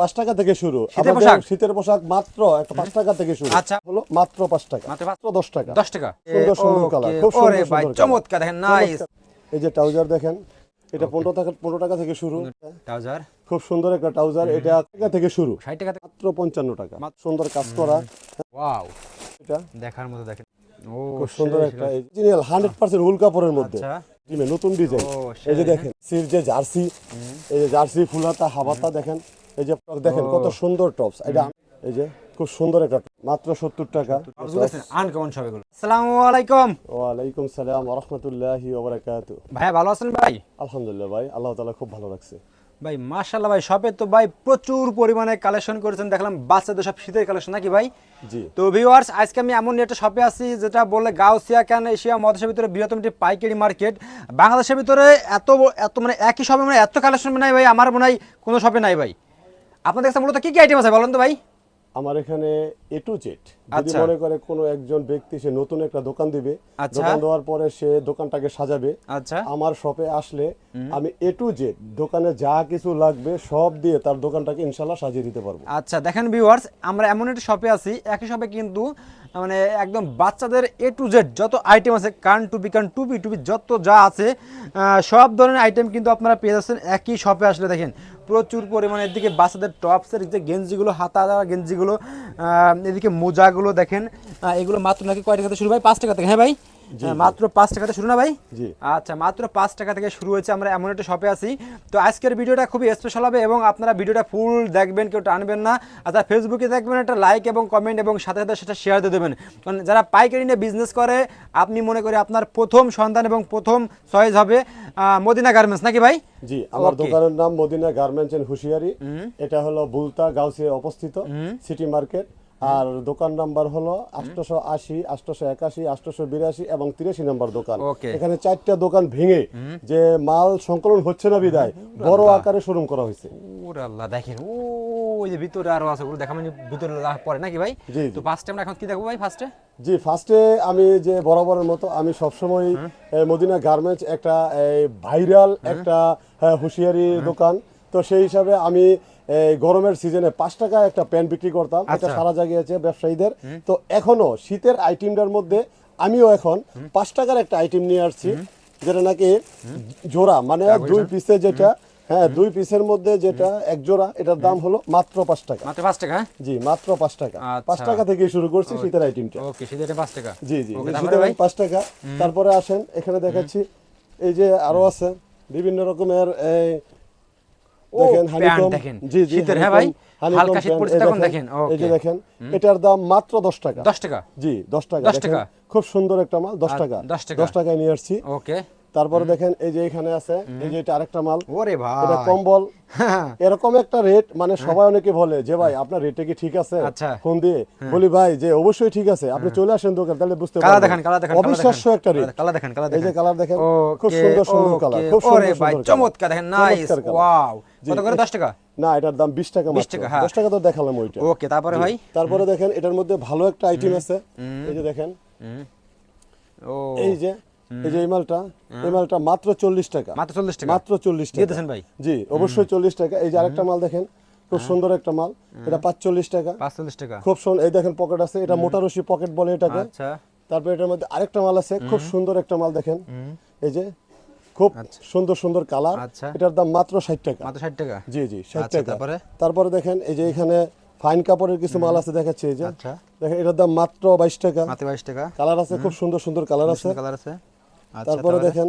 পাঁচ টাকা থেকে শুরু। শীতের পোশাক? শীতের পোশাক মাত্র একটা পাঁচ টাকা থেকে শুরু। আচ্ছা। হলো মাত্র পাঁচ টাকা। মাত্র দশ টাকা। দশ টাকা। সুন্দর সুন্দর কালার। খুব সুন্দর চমৎকার দেখেন নাইস এই যে ট্রাউজার দেখেন এটা পনেরো টাকা পনেরো টাকা থেকে শুরু। ট্রাউজার। খুব সুন্দর একটা ট্রাউজার। এটা টাকা থেকে শুরু। ষাট টাকা মাত্র পঞ্চান্ন টাকা। সুন্দর কাজ করা। ওয়াও। এটা দেখার মতো দেখেন। ও খুব সুন্দর একটা অরিজিনাল হান্ড্রেড পার্সেন্ট উল কাপড়ের মধ্যে। আচ্ছা। নতুন ডিজাইন এই যে দেখেন সির যে জার্সি এই যে জার্সি ফুলাতা হাবাতা দেখেন। এই যে টপ দেখেন কত সুন্দর টপস। এটা এই যে খুব সুন্দর একটা মাত্র সত্তর টাকা। আনকমন সব এগুলো আসসালামু আলাইকুম। ওয়ালাইকুম সালাম রহমতুল্লাহি ওবরাকাতু ভাইয়া ভালো আছেন ভাই? আলহামদুলিল্লাহ ভাই আল্লাহ তাআলা খুব ভালো রাখছে। ভাই মাশাল্লাহ ভাই শপে তো ভাই প্রচুর পরিমাণে কালেকশন করেছেন। দেখলাম বাচ্চাদের সব শীতের কালেকশন নাকি ভাই? জি। তো ভিউয়ার্স আজকে আমি এমন একটা শপে আছি যেটা বলে গাউসিয়া কেন এশিয়া মহাদেশের ভিতরে বৃহত্তম একটি পাইকারি মার্কেট। বাংলাদেশের ভিতরে এত এত মানে একই শপে মানে এত কালেকশন নাই ভাই আমার মনে হয় কোনো শপে নাই ভাই। আপনাদের কাছে মূলত কি কি আইটেম আছে বলেন তো ভাই? আমার এখানে এ টু জেড যদি আচ্ছা। মনে করে কোনো একজন ব্যক্তি সে নতুন একটা দোকান দিবে আচ্ছা। দোকান দেওয়ার পরে সে দোকানটাকে সাজাবে আচ্ছা। আমার শপে আসলে আমি এ টু জেড দোকানে যা কিছু লাগবে সব দিয়ে তার দোকানটাকে ইনশাল্লাহ সাজিয়ে দিতে পারব। আচ্ছা দেখেন ভিউয়ার্স আমরা এমন একটা শপে আছি একই শপে কিন্তু মানে একদম বাচ্চাদের এ টু জেড যত আইটেম আছে কান টুপি কান টুপি টুপি যত যা আছে সব ধরনের আইটেম কিন্তু আপনারা পেয়ে যাচ্ছেন একই শপে আসলে দেখেন। প্রচুর পরিমাণে এদিকে বাচ্চাদের টপসের যে গেঞ্জিগুলো হাতা দেওয়া গেঞ্জিগুলো এদিকে মোজাগুলো দেখেন। এগুলো মাত্র নাকি কয় টাকা থেকে শুরু? ভাই পাঁচ টাকা থেকে হ্যাঁ ভাই? মাত্র পাঁচ টাকাতে শুরু না ভাই? আচ্ছা মাত্র পাঁচ টাকা থেকে শুরু হয়েছে আমরা এমন একটা শপে আছি। তো আজকের ভিডিওটা খুবই স্পেশাল হবে এবং আপনারা ভিডিওটা ফুল দেখবেন কেউ টানবেন না। আচ্ছা ফেসবুকে দেখবেন একটা লাইক এবং কমেন্ট এবং সাথে সাথে সেটা শেয়ার দিয়ে দেবেন। কারণ যারা পাইকারি নিয়ে বিজনেস করে আপনি মনে করি আপনার প্রথম সন্তান এবং প্রথম চয়েস হবে মদিনা গার্মেন্টস নাকি ভাই? জি আমার দোকানের নাম মদিনা গার্মেন্টস এন্ড হুশিয়ারি। এটা হলো বুলতা গাউসিয়া অবস্থিত সিটি মার্কেট। আর দোকান নাম্বার হলো আটশোশো আশি আটশোশো একাশি আটশোশো বিরাশি এবং তিরাশি নম্বর দোকান. এখানে চারটা দোকান ভেঙে যে মাল সংকলন হচ্ছে না বিদায় বড় আকারে শোরুম করা হয়েছে। আল্লাহ দেখেন ও ওই যে ভিতরে আরও আছে ওগুলো দেখা মানে ভিতরে পড়ে নাকি ভাই? তো। ফার্স্টে আমরা এখন কি দেখব ভাই ফার্স্টে জি ফার্স্টে আমি যে বরাবরের মতো আমি সবসময় মদিনা গার্মেন্টস একটা ভাইরাল একটা হ্যাঁ, হুঁশিয়ারি দোকান। তো সেই হিসাবে আমি এই গরমের সিজনে পাঁচ টাকা একটা প্যান্ট বিক্রি করতাম। এটা আচ্ছা। সারা জায়গায় ব্যবসায়ীদের। তো এখনও শীতের আইটেমটার মধ্যে আমিও এখন পাঁচ টাকার একটা আইটেম নিয়ে আসছি যেটা নাকি জোড়া মানে দুই পিসে যেটা হ্যাঁ দুই পিসের মধ্যে যেটা এক জোড়া এটার দাম হলো মাত্র পাঁচ টাকা। মাত্র পাঁচ টাকা হ্যাঁ? জি মাত্র পাঁচ টাকা। পাঁচ আচ্ছা। টাকা থেকে শুরু করছি শীতের আইটেমটা ওকে সেটা পাঁচ টাকা। জি জি শীতের পাঁচ টাকা। তারপরে আসেন এখানে দেখাচ্ছি এই যে আরও আছে বিভিন্ন রকমের এই দেখেন হানিকম জি জি শীতের, হ্যাঁ ভাই? হালকা শীত পড়ছে তখন দেখেন, এই যে দেখেন এটার দাম মাত্র দশ টাকা। দশ টাকা? জি দশ টাকা দশ দেখেন, টাকা? খুব সুন্দর একটা মাল দশ আর টাকা। দশ টাকা? টাকায় নিয়ে আসছি। ওকে। তারপরে দেখেন এই যে এখানে আছে এই যে এটা আরেকটা মাল। ওরে ভাই। এটা কম্বল। এরকম একটা রেট মানে সবাই অনেকে বলে যে ভাই আপনার রেটে কি ঠিক আছে? আচ্ছা। ফোন দিয়ে বলি ভাই যে অবশ্যই ঠিক আছে। আপনি চলে আসেন দোকান তাহলে বুঝতে কালা পারবেন। দেখেন কালা দেখেন অবিশ্বাস্য একটা রেট কালা দেখেন কালা এই যে কালার দেখেন খুব সুন্দর সুন্দর কালার খুব সুন্দর ওরে ভাই চমৎকার দেখেন নাইস ওয়াও কত করে? 10 টাকা? না এটার দাম বিশ টাকা 20 মাত্র। টাকা, হ্যাঁ। দশ টাকা তো দেখালাম ওইটা। ওকে তারপরে ভাই? তারপরে দেখেন এটার মধ্যে ভালো একটা আইটেম আছে। এই যে দেখেন। ও এই যে এই যে এই মালটা এই মালটা মাত্র চল্লিশ টাকা। মাত্র 40 টাকা। মাত্র চল্লিশ টাকা। ভাই। জি অবশ্যই চল্লিশ টাকা। এই যে আরেকটা মাল দেখেন খুব সুন্দর একটা মাল। এটা পাঁচচল্লিশ টাকা। 45 টাকা। খুব সুন্দর এই দেখেন পকেট আছে। এটা মোটা রশি পকেট বলে এটাকে। আচ্ছা। তারপর এটার মধ্যে আরেকটা মাল আছে। খুব সুন্দর একটা মাল দেখেন। এই যে খুব সুন্দর সুন্দর কালার। আচ্ছা। এটার দাম মাত্র ষাট টাকা। মাত্র 60 টাকা। জি জি ষাট আচ্ছা, টাকা। তারপরে? তারপরে দেখেন এই যে এখানে ফাইন কাপড়ের কিছু মাল আছে দেখাচ্ছি। এই যে আচ্ছা। দেখেন এটার দাম মাত্র বাইশ টাকা। মাত্র 22 টাকা। কালার আছে খুব সুন্দর সুন্দর কালার আছে। কালার আছে। আচ্ছা তারপরে দেখেন।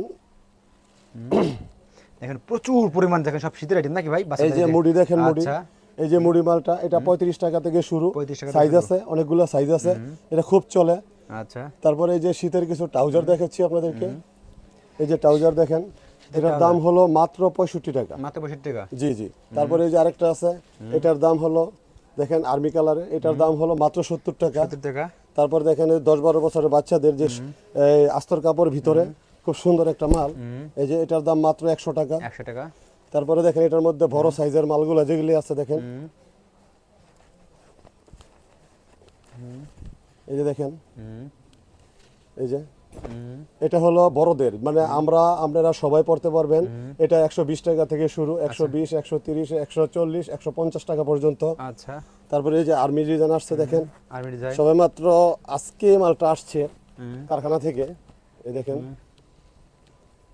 দেখেন প্রচুর পরিমাণ দেখেন সব শীতের আইটেম নাকি ভাই? এই যে মুড়ি দেখেন মুড়ি। আচ্ছা। এই যে মুড়ি মালটা এটা পঁয়ত্রিশ টাকা থেকে শুরু। 35 টাকা থেকে সাইজ আছে অনেকগুলো সাইজ আছে। এটা খুব চলে। আচ্ছা। তারপরে এই যে শীতের কিছু ট্রাউজার দেখাচ্ছি আপনাদেরকে। এই যে ট্রাউজার দেখেন এটার দাম হলো মাত্র পঁয়ষট্টি টাকা। মাত্র 65 টাকা। জি জি। তারপরে এই যে আরেকটা আছে এটার দাম হলো দেখেন আর্মি কালারের এটার দাম হলো মাত্র সত্তর টাকা। 70 টাকা। তারপর দেখেন দশ বারো বছরের বাচ্চাদের যে আস্তর কাপড় ভিতরে খুব সুন্দর একটা মাল। এই যে এটার দাম মাত্র একশো টাকা। 100 টাকা। তারপরে দেখেন এটার মধ্যে বড় সাইজের মালগুলো যেগুলি আছে দেখেন। এই যে দেখেন। এই যে। এটা হলো বড়দের। মানে আমরা আপনারা সবাই পড়তে পারবেন। এটা একশো বিশ টাকা থেকে শুরু একশো বিশ একশো তিরিশ একশো চল্লিশ একশো পঞ্চাশ টাকা পর্যন্ত। আচ্ছা। তারপরে এই যে আর্মি ডিজাইন আসছে দেখেন। আর্মি ডিজাইন সবে মাত্র আজকে মালটা আসছে কারখানা থেকে। এই দেখেন।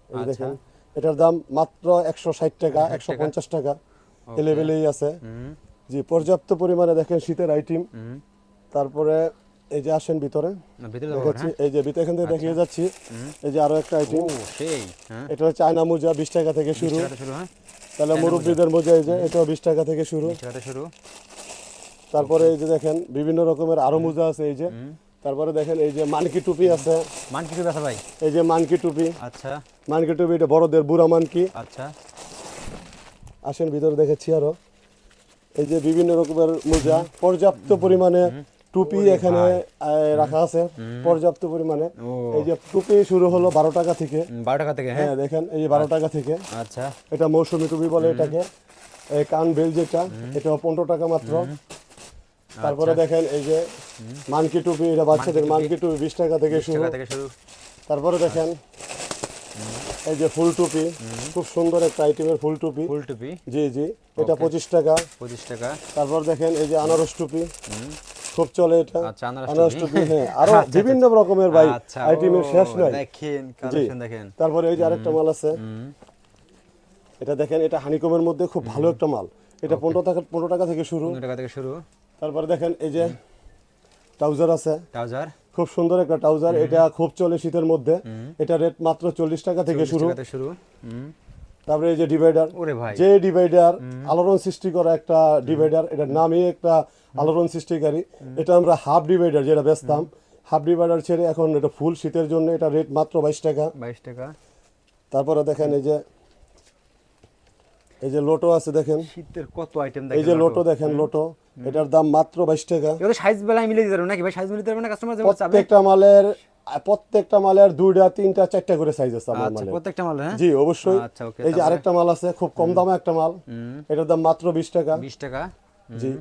এই আচ্ছা। দেখেন এটার দাম মাত্র একশো ষাট টাকা একশো পঞ্চাশ টাকা। এলেবেলেই আছে। জি পর্যাপ্ত পরিমাণে দেখেন শীতের আইটেম তারপরে এই যে আসেন ভিতরে। দেখাচ্ছি হ্যাঁ? এই যে ভিতরে এখান থেকে দেখিয়ে যাচ্ছি। এই যে আরও একটা আইটেম হ্যাঁ। এটা হচ্ছে চায়না মোজা বিশ টাকা থেকে শুরু। হ্যাঁ? তাহলে মুরব্বীদের মোজা এই যে এটাও বিশ টাকা থেকে শুরু। শুরু। তারপরে এই যে দেখেন বিভিন্ন রকমের আরও মোজা আছে এই যে। তারপরে দেখেন এই যে মানকি টুপি আছে। মান কিছু বেচা ভাই? এই যে মানকি টুপি। আচ্ছা। মানকি টুপি এটা বড়দের বুড়া মানকি। আচ্ছা। আসেন ভিতরে দেখেছি আরও। এই যে বিভিন্ন রকমের মোজা পর্যাপ্ত পরিমাণে টুপি এখানে রাখা আছে। পর্যাপ্ত পরিমাণে। এই যে টুপি শুরু হলো বারো টাকা থেকে। বারো টাকা থেকে হ্যাঁ? হ্যাঁ দেখেন এই যে বারো টাকা থেকে। আচ্ছা। এটা মৌসুমি টুপি বলে এটাকে। এই কান বেল যেটা এটা পনেরো টাকা মাত্র। তারপরে আচ্ছা। দেখেন এই যে মানকি টুপি এটা বাচ্চাদের মানকি টুপি বিশ টাকা থেকে শুরু। তারপরে দেখেন এই যে ফুল টুপি খুব সুন্দর একটা আইটেমের ফুল টুপি। ফুল টুপি। জি জি এটা পঁচিশ টাকা। পঁচিশ টাকা। তারপর দেখেন এই যে আনারস টুপি। খুব চলে এটা। আচ্ছা, আনারস টুপি। হ্যাঁ। আরও আচ্ছা, বিভিন্ন রকমের ভাই আইটেমের শেষ নাই। দেখেন কালেকশন দেখেন। তারপরে এই যে আরেকটা মাল আছে। এটা দেখেন এটা হানিকমের মধ্যে খুব ভালো একটা মাল। এটা পনেরো টাকা পনেরো টাকা থেকে শুরু। পনেরো টাকা থেকে শুরু। তারপরে দেখেন এই যে ট্রাউজার আছে। ট্রাউজার। খুব সুন্দর একটা ট্রাউজার এটা খুব চলে শীতের মধ্যে। এটা রেট মাত্র চল্লিশ টাকা থেকে শুরু। শুরু। তারপরে এই যে ডিভাইডার ওরে ভাই। যে ডিভাইডার আলোড়ন সৃষ্টি করা একটা ডিভাইডার এটার নামই একটা আলোড়ন সৃষ্টিকারী। এটা আমরা হাফ ডিভাইডার যেটা বেচতাম। হাফ ডিভাইডার ছেড়ে এখন এটা ফুল শীতের জন্য এটা রেট মাত্র বাইশ টাকা। বাইশ টাকা। তারপরে দেখেন এই যে এই যে লোটো আছে দেখেন। শীতের কত আইটেম এই যে লোটো দেখেন লোটো। এটার দাম মাত্র বাইশ টাকা। এগুলো সাইজ বেলায় মিলে দিতে পারবেন নাকি? ভাই সাইজ মিলে দিতে পারবেন না কাস্টমার প্রত্যেকটা মালের প্রত্যেকটা মালের দুইটা তিনটা চারটা করে সাইজ আছে আমার আচ্ছা মালের। প্রত্যেকটা মাল হ্যাঁ? জি অবশ্যই। আচ্ছা, এই যে আরেকটা মাল আছে খুব কম দামে একটা মাল। এটার দাম মাত্র বিশ টাকা। বিশ টাকা। জি।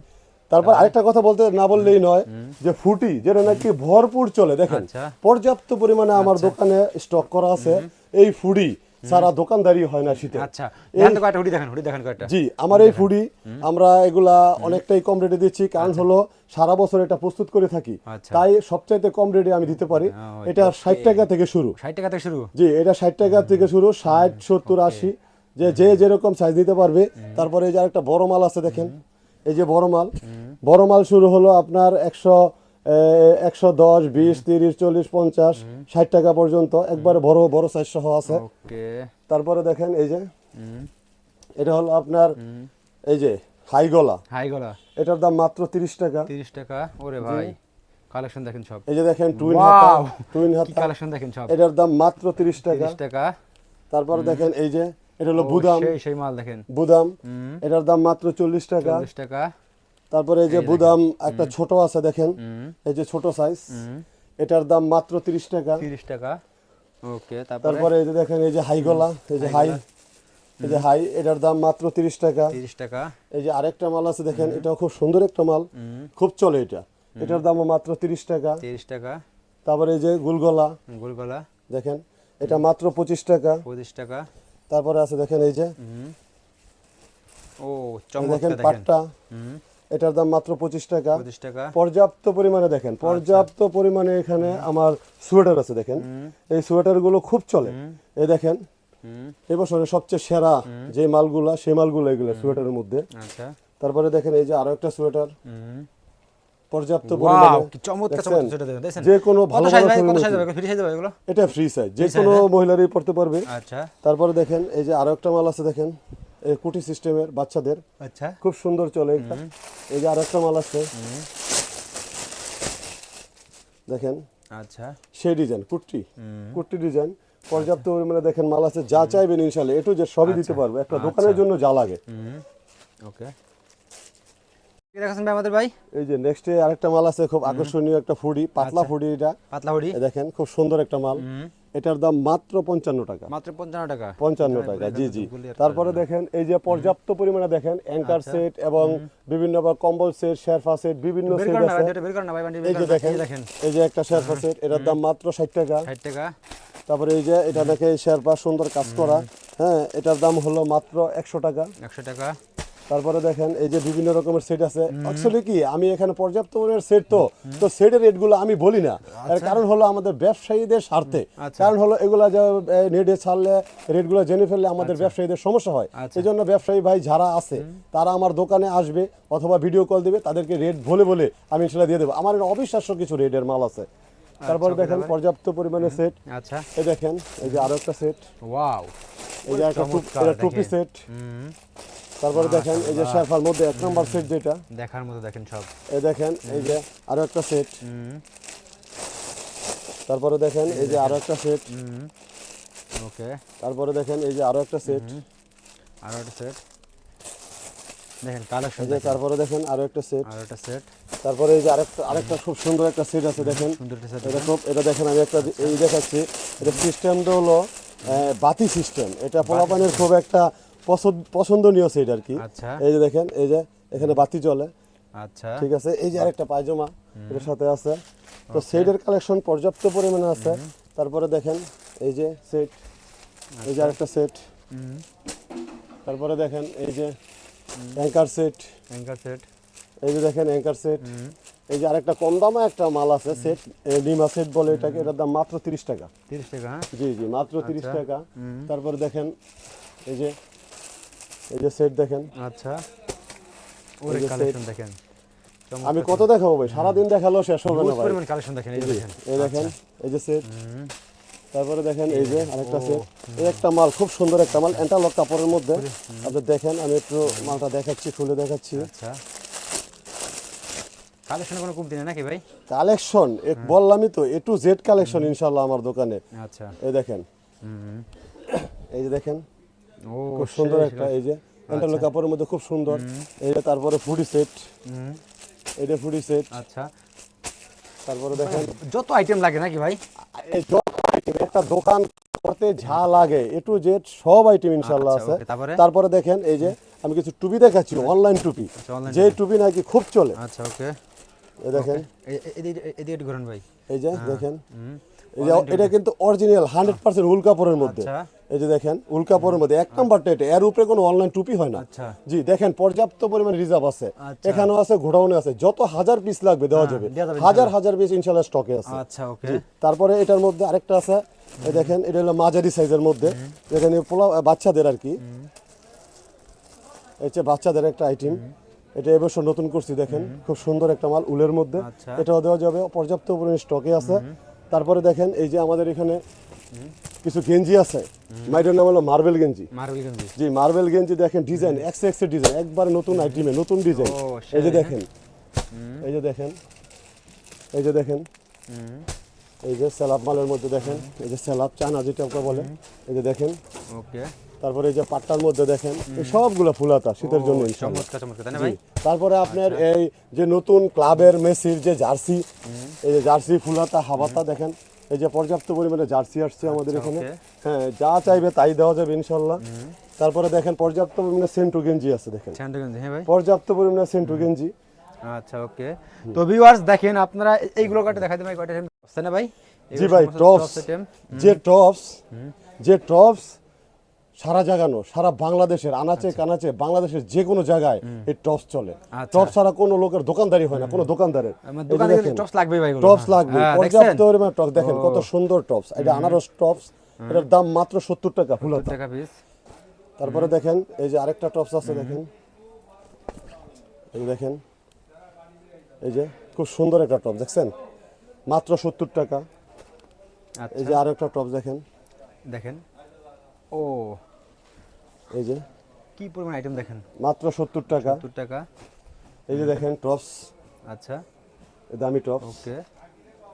তারপর আরেকটা কথা বলতে না বললেই নয় যে ফুটি যেটা নাকি ভরপুর চলে দেখেন। আচ্ছা। পর্যাপ্ত পরিমাণে আমার দোকানে স্টক করা আছে। এই ফুডি সারা দোকানদারি হয় না শীতে। আচ্ছা কয়টা হুডি দেখেন হুডি দেখেন কয়টা জি আমার এই ফুডি আমরা এগুলা অনেকটাই কম রেটে দিচ্ছি কারণ হলো সারা বছর এটা প্রস্তুত করে থাকি। আচ্ছা। তাই সবচাইতে কম রেটে আমি দিতে পারি। এটা ষাট টাকা থেকে শুরু। ষাট টাকা থেকে শুরু? জি এটা ষাট টাকা থেকে শুরু ষাট সত্তর আশি। যে যে যেরকম সাইজ দিতে পারবে। তারপরে এই যে আরেকটা বড় মাল আছে দেখেন। এই যে বড় মাল। বড় মাল শুরু হলো আপনার একশো একশো দশ বিশ তিরিশ চল্লিশ পঞ্চাশ ষাট টাকা পর্যন্ত একবারে বড় বড় সাইজ সহ আছে। তারপরে দেখেন এই যে। এটা হলো আপনার এই যে হাই গলা হাই গলা এটার দাম মাত্র তিরিশ টাকা। তিরিশ টাকা। ওরে ভাই কালেকশন দেখেন সব। এই যে দেখেন টুইন! হাতা টুইন হাতা। কালেকশন দেখেন সব। এটার দাম মাত্র তিরিশ টাকা। তিরিশ টাকা। তারপরে দেখেন এই যে এটা হলো বুদাম। সেই সেই মাল দেখেন। বুদাম। এটার দাম মাত্র চল্লিশ টাকা। চল্লিশ টাকা। তারপরে এই যে বুদাম একটা ছোট আছে দেখেন। এই যে ছোট সাইজ এটার দাম মাত্র তিরিশ টাকা। তিরিশ টাকা। ওকে তারপরে? এই যে দেখেন এই যে হাই গলা এই যে হাই এই যে হাই এটার দাম মাত্র তিরিশ টাকা। তিরিশ টাকা। এই যে আরেকটা মাল আছে দেখেন এটাও খুব সুন্দর একটা মাল। খুব চলে এটা। এটার দামও মাত্র তিরিশ টাকা। তিরিশ টাকা। তারপরে এই যে গুলগলা গোলগলা দেখেন এটা মাত্র পঁচিশ টাকা। পঁচিশ টাকা। তারপরে আছে দেখেন এই যে। ও চমৎকার দেখেন দেখেন। পাটটা। এটার দাম মাত্র পঁচিশ টাকা। পঁচিশ টাকা। পর্যাপ্ত পরিমাণে দেখেন পর্যাপ্ত পরিমাণে এখানে আমার সোয়েটার আছে দেখেন। এই সোয়েটারগুলো খুব চলে। এই দেখেন হুম। এবছরে সবচেয়ে সেরা যে মালগুলা সেই মালগুলো এগুলো সোয়েটারের মধ্যে। আচ্ছা। তারপরে দেখেন এই যে আরও একটা সোয়েটার। পর্যাপ্ত যে কোনো ভালো এটা ফ্রি সাইজ যে কোনো? মহিলারই পড়তে পারবে। আচ্ছা। তারপরে দেখেন এই যে আরও একটা মাল আছে দেখেন। কুটি সিস্টেমের বাচ্চাদের আচ্ছা। খুব সুন্দর চলে এটা। এই যে আরেকটা মাল আছে। দেখেন। আচ্ছা। সেই ডিজাইন কুর্তি কুর্তি ডিজাইন। পর্যাপ্ত পরিমাণে দেখেন মাল আছে। যা চাইবেন ইনশাল্লাহ একটু যে সবই দিতে পারব। একটা দোকানের জন্য যা লাগে। ওকে। কি দেখাচ্ছেন ভাই আমাদের ভাই? এই যে নেক্সটে আরেকটা মাল আছে খুব আকর্ষণীয় একটা ফুডি পাতলা আচ্ছা। ফুডি এটা। পাতলা এই দেখেন খুব সুন্দর একটা মাল। এটার দাম মাত্র পঞ্চান্ন টাকা। মাত্র পঞ্চান্ন টাকা? পঞ্চান্ন টাকা জি জি। তারপরে দেখেন এই যে পর্যাপ্ত পরিমাণে দেখেন অ্যাঙ্কার সেট এবং বিভিন্ন কম্বল সেট শেরফা সেট বিভিন্ন সেট আছে। এই যে দেখেন এই দেখেন। এই যে একটা শেরফা সেট এটার দাম মাত্র ষাট টাকা। ষাট টাকা। তারপরে এই যে এটা দেখে শেরপা সুন্দর কাজ করা। হ্যাঁ এটার দাম হলো মাত্র একশো টাকা। একশো টাকা। তারপরে দেখেন এই যে বিভিন্ন রকমের সেট আছে। অ্যাকচুয়ালি কি আমি এখানে পর্যাপ্ত পরিমাণের সেট তো তো সেটের রেটগুলো আমি বলি না। এর কারণ হলো আমাদের ব্যবসায়ীদের স্বার্থে। আচ্ছা। কারণ হলো এগুলা যে নেটে ছাড়লে রেটগুলো জেনে ফেললে আমাদের ব্যবসায়ীদের সমস্যা হয়। আচ্ছা। এই জন্য ব্যবসায়ী ভাই যারা আছে তারা আমার দোকানে আসবে অথবা ভিডিও কল দিবে তাদেরকে রেট বলে বলে আমি ইনশাল্লাহ দিয়ে দেবো। আমার অবিশ্বাস্য কিছু রেটের মাল আছে। তারপরে দেখেন পর্যাপ্ত পরিমাণে সেট আচ্ছা। এই দেখেন এই যে আরও একটা সেট ওয়াও। এই যে একটা টুপ- সেট তারপরে দেখেন এই যে শেরফার মধ্যে এক নম্বর সেট যেটা। দেখার মতো দেখেন সব। এই দেখেন এই যে আরও একটা সেট তারপরে দেখেন এই যে আরও একটা সেট ওকে। তারপরে দেখেন এই যে আরও একটা সেট আরও একটা সেট দেখেন কালেকশন তারপরে দেখেন আরও একটা সেট আরও একটা সেট তারপরে এই যে আরেকটা আরেকটা খুব সুন্দর একটা সেট আছে দেখেন। সুন্দর একটা সেট এটা খুব এটা দেখেন আমি একটা এই দেখাচ্ছি। এটা সিস্টেমটা হলো বাতি সিস্টেম এটা পোলাপানের খুব একটা পছন্দনীয় সেট আর কি। আচ্ছা। এই যে দেখেন এই যে এখানে বাতি চলে আচ্ছা। ঠিক আছে? এই যে আরেকটা পায়জামা এটার সাথে আছে। তো সেটের কালেকশন পর্যাপ্ত পরিমাণে আছে। তারপরে দেখেন এই যে সেট এই যে আরেকটা সেট তারপরে দেখেন এই যে অ্যাঙ্কার সেট অ্যাঙ্কার সেট এই যে দেখেন অ্যাঙ্কার সেট এই যে আরেকটা কম দামে একটা মাল আছে সেট নিমা সেট বলে এটাকে এটার দাম মাত্র তিরিশ টাকা। তিরিশ টাকা হ্যাঁ? জি জি মাত্র তিরিশ আচ্ছা। টাকা। তারপরে দেখেন এই যে এই যে সেট দেখেন। আচ্ছা। ওরে কালেকশন দেখেন। আমি কত দেখাবো ভাই? সারাদিন দেখালেও শেষ হবে না ভাই। কালেকশন দেখেন এই দেখেন। এই দেখেন এই যে সেট তারপরে দেখেন এই যে আরেকটা সেট এই একটা মাল খুব সুন্দর একটা মাল এন্টালক কাপড়ের মধ্যে। আপনি দেখেন আমি একটু মালটা দেখাচ্ছি খুলে দেখাচ্ছি। আচ্ছা। কালেকশনে কোনো কমতি নাকি ভাই? কালেকশন এক বললামই তো এ টু জেড কালেকশন ইনশাল্লাহ আমার দোকানে। আচ্ছা। এই দেখেন। এই যে দেখেন খুব সুন্দর একটা এই যে এন্টারলক কাপড়ের মধ্যে খুব সুন্দর। এই যে তারপরে ফুডি সেট হুম, এটা ফুডি সেট আচ্ছা। তারপরে দেখেন। যত আইটেম লাগে নাকি ভাই? যত একটা দোকান করতে যা লাগে এ টু জেড সব আইটেম ইনশাল্লাহ আচ্ছা, আছে। তারপরে? দেখেন এই যে আমি কিছু টুপি দেখাচ্ছি অনলাইন টুপি। আচ্ছা, যে টুপি। নাকি খুব চলে। আচ্ছা ওকে এই দেখেন। ঘুরেন ভাই। এই যে দেখেন। হুম, এই যে এটা কিন্তু অরিজিনাল হান্ড্রেড পার্সেন্ট উল কাপড়ের মধ্যে। আচ্ছা। এই যে দেখেন উল কাপড়ের মধ্যে এক নাম্বারটা এটা এর উপরে কোনো অনলাইন টুপি হয় না। আচ্ছা। জি দেখেন পর্যাপ্ত পরিমাণ রিজার্ভ আছে। আচ্ছা। এখানেও আছে গোডাউনে আছে। যত হাজার পিস লাগবে দেওয়া যাবে। হাজার হাজার পিস ইনশাল্লাহ স্টকে আছে। তারপরে এটার মধ্যে আরেকটা আছে। এই দেখেন এটা হলো মাঝারি সাইজের মধ্যে। পোলা বাচ্চাদের আর কি। এই যে বাচ্চাদের একটা আইটেম এটা এবছর নতুন করছি দেখেন। খুব সুন্দর একটা মাল উলের মধ্যে। এটাও দেওয়া যাবে পর্যাপ্ত পরিমাণে স্টকে আছে। তারপরে দেখেন এই যে আমাদের এখানে কিছু গেঞ্জি আছে। মাইটার নাম হলো মার্বেল গেঞ্জি। মার্বেল গেঞ্জি। জি মার্বেল গেঞ্জি দেখেন ডিজাইন এক্স এক্সের ডিজাইন একবার নতুন আইটেমে নতুন ডিজাইন। এই যে দেখেন। এই যে দেখেন। এই যে দেখেন। এই যে স্যালাপ মালের মধ্যে দেখেন। এই যে স্যালাপ চানা যেটা বলে। এই যে দেখেন। ওকে। তারপরে এই যে পাট্টার মধ্যে দেখেন সবগুলো ফুলাতা শীতের জন্য তারপরে আপনার এই যে নতুন ক্লাবের মেসির যে জার্সি এই যে জার্সি ফুলাতা হাবাতা দেখেন এই যে পর্যাপ্ত পরিমাণে জার্সি আসছে আমাদের আচ্ছা, এখানে হ্যাঁ যা চাইবে তাই দেওয়া যাবে ইনশাল্লাহ। তারপরে দেখেন পর্যাপ্ত পরিমাণে সেন্টু গেঞ্জি আছে দেখেন। হ্যাঁ পর্যাপ্ত পরিমাণে সেন্টু গেঞ্জি। আচ্ছা ওকে। তো ভিউয়ার্স দেখেন আপনারা এইগুলো কাটে দেখাই কয়টা ভাই? জি ভাই টপস যে টপস যে টপস সারা জাগানো সারা বাংলাদেশের আনাচে কানাচে বাংলাদেশের যে কোনো জায়গায় এই টপস চলে। আচ্ছা। টপস ছাড়া কোনো লোকের দোকানদারি হয় না কোনো দোকানদারের। টপস লাগবে ভাই টপস লাগবে হ্যাঁ, পর্যাপ্ত দেখছেন? পরিমাণে টপস। দেখেন কত সুন্দর টপস। এটা আনারস টপস। এটার দাম মাত্র সত্তর টাকা পিস তারপরে দেখেন এই যে আরেকটা টপস আছে দেখেন। এই যে দেখেন এই যে খুব সুন্দর একটা টপ দেখছেন? মাত্র সত্তর টাকা। এই আচ্ছা। যে আরেকটা টপ দেখেন। দেখেন। ও। এই যে। কি পরিমাণ আইটেম দেখেন? মাত্র সত্তর টাকা। সত্তর টাকা। এই যে দেখেন টপস আচ্ছা। দামি টপস ওকে।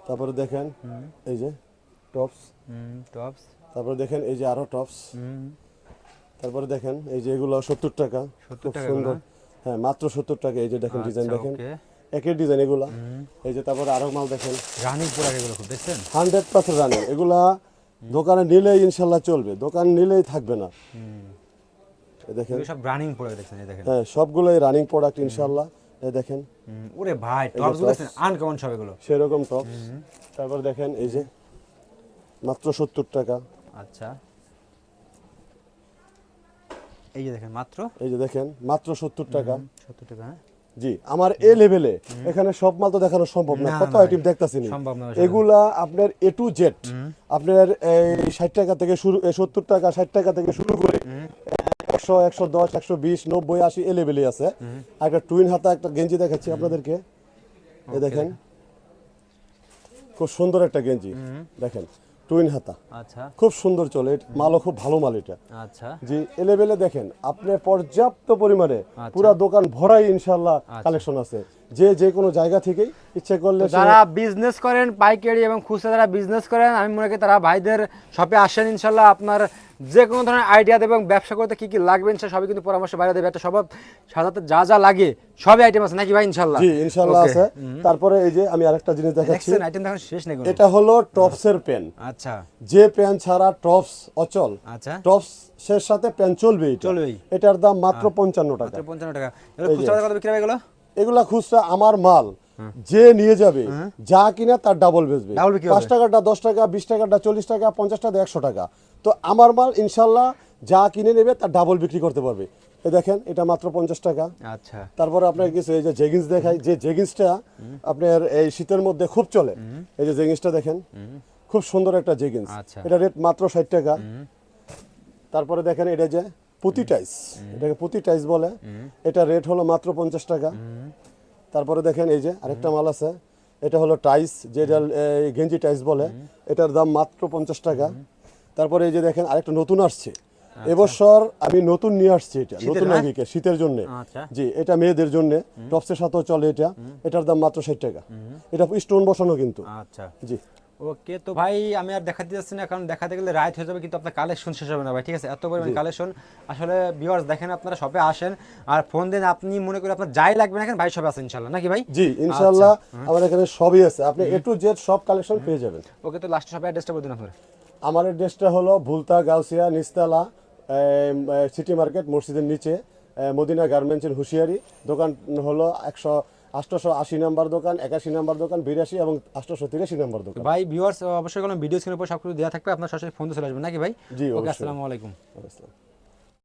তারপরে দেখেন এই যে টপস টপস তারপরে দেখেন এই যে আরও টপস তারপরে দেখেন এই যে এগুলো সত্তর টাকা। 70 খুব টাকা সুন্দর। হ্যাঁ মাত্র সত্তর টাকা। এই যে দেখেন ডিজাইন আচ্ছা, দেখেন। একই ডিজাইন এগুলা। এই যে তারপরে আরও মাল দেখেন। রানিং প্রোডাক্ট এগুলো খুব দেখছেন? হান্ড্রেড পার্সেন্ট রানিং এগুলা দোকানে নিলেই ইনশাল্লাহ চলবে দোকান নিলেই থাকবে না। দেখেন। সব রানিং দেখছেন দেখেন। হ্যাঁ সবগুলোই রানিং প্রোডাক্ট ইনশাল্লাহ এ দেখেন। ওরে ভাই টপস আনকমন সব এগুলো। সেরকম টপ তারপর দেখেন এই যে মাত্র সত্তর টাকা। আচ্ছা। এই যে দেখেন মাত্র? এই যে দেখেন মাত্র সত্তর টাকা। সত্তর টাকা হ্যাঁ। জি আমার এ লেভেলে এখানে সব মাল তো দেখানো সম্ভব না কত আইটেম দেখতাছি এগুলা আপনার এ টু জেড আপনার এই ষাট টাকা থেকে শুরু সত্তর টাকা ষাট টাকা থেকে শুরু করে একশো একশো দশ একশো বিশ নব্বই আশি এ লেভেলে আছে একটা টুইন হাতা একটা গেঞ্জি দেখাচ্ছি আপনাদেরকে। এ দেখেন খুব সুন্দর একটা গেঞ্জি। দেখেন টুইন হাতা। আচ্ছা। খুব সুন্দর চলে মালও খুব ভালো মাল এটা। আচ্ছা। জি এলেবেলে দেখেন আপনি পর্যাপ্ত পরিমাণে পুরা দোকান ভরাই ইনশাল্লাহ কালেকশন আছে। যে যে কোনো জায়গা থেকেই ইচ্ছে করলে যারা বিজনেস করেন পাইকারি এবং খুচরা যারা বিজনেস করেন আমি মনে করি তারা ভাইদের শপে আসেন ইনশাল্লাহ আপনার যে কোনো ধরনের আইডিয়া দেবে এবং ব্যবসা করতে কি কি লাগবে ইনশাল্লাহ সবই কিন্তু পরামর্শ বাইরে দেবে। একটা সব সাধারণত যা যা লাগে সবই আইটেম আছে নাকি ভাই ইনশাল্লাহ জি ইনশাল্লাহ আছে। তারপরে এই যে আমি আরেকটা জিনিস দেখাচ্ছি। আইটেম দেখুন শেষ নেই এটা হলো টপসের পেন। আচ্ছা। যে পেন ছাড়া টপস অচল আচ্ছা। টপসের সাথে পেন চলবে এটা। চলবেই। এটার দাম মাত্র পঞ্চান্ন টাকা। পঞ্চান্ন টাকা। খুচরা কত বিক্রি হবে এগুলো? এগুলা খুচরা আমার মাল। যে নিয়ে যাবে যা কিনা তার ডাবল বেচবে। পাঁচ টাকাটা দশ টাকা বিশ টাকাটা চল্লিশ টাকা পঞ্চাশ টাকা একশো টাকা। তো আমার মাল ইনশাল্লাহ যা কিনে নেবে তার ডাবল বিক্রি করতে পারবে। এ দেখেন এটা মাত্র পঞ্চাশ টাকা। আচ্ছা। তারপরে আপনার কিছু এই যে জেগিন্স দেখাই যে জেগিন্সটা আপনার এই শীতের মধ্যে খুব চলে। এই যে জেগিন্সটা দেখেন খুব সুন্দর একটা জেগিন্স আচ্ছা। এটা রেট মাত্র ষাট টাকা। তারপরে দেখেন এটা যে পুঁতি টাইস এটাকে পুঁতি টাইস বলে। এটা রেট হলো মাত্র পঞ্চাশ টাকা। তারপরে দেখেন এই যে আরেকটা মাল আছে এটা হলো টাইস যেটা গেঞ্জি টাইস বলে। এটার দাম মাত্র পঞ্চাশ টাকা। তারপরে এই যে দেখেন আরেকটা নতুন আসছে। এবছর আমি নতুন নিয়ে আসছি এটা নতুন? নাগিকে শীতের জন্য। আচ্ছা। জি এটা মেয়েদের জন্য। টপসের সাথেও চলে এটা। এটার দাম মাত্র ষাট টাকা। এটা স্টোন বসানো কিন্তু। আচ্ছা। জি। ওকে তো ভাই আমি আর দেখাতে যাচ্ছি না কারণ দেখাতে গেলে রাইট হয়ে যাবে কিন্তু আপনার কালেকশন শেষ হবে না ভাই ঠিক আছে? এত পরিমাণ কালেকশন। আসলে ভিউয়ার্স দেখেন আপনারা শপে আসেন। আর ফোন দেন আপনি মনে করেন আপনার যাই লাগবে না কেন ভাই শপে আসেন ইনশাল্লাহ নাকি ভাই? জি আচ্ছা। আমার এখানে সবই আছে। আপনি এ টু জেড সব কালেকশন পেয়ে যাবেন। ওকে তো লাস্ট শপে অ্যাড্রেসটা বলে দিন আপনার। আমার অ্যাড্রেসটা হলো ভুলতা গাউসিয়া নিস্তালা সিটি মার্কেট মসজিদের নিচে মদিনা গার্মেন্টসের হুঁশিয়ারি। দোকান হলো একশো আটশোশো আশি নাম্বার দোকান একাশি নাম্বার দোকান বিরাশি এবং আটশো তিরাশি নাম্বার দোকান ভাই ভিউয়ার্স অবশ্যই কোনো ভিডিও স্ক্রিনের উপর সব কিছু দেওয়া থাকবে আপনার সরাসরি ফোন চলে আসবেন নাকি ভাই জি, ওকে। আসসালামু আলাইকুম আসসালাম।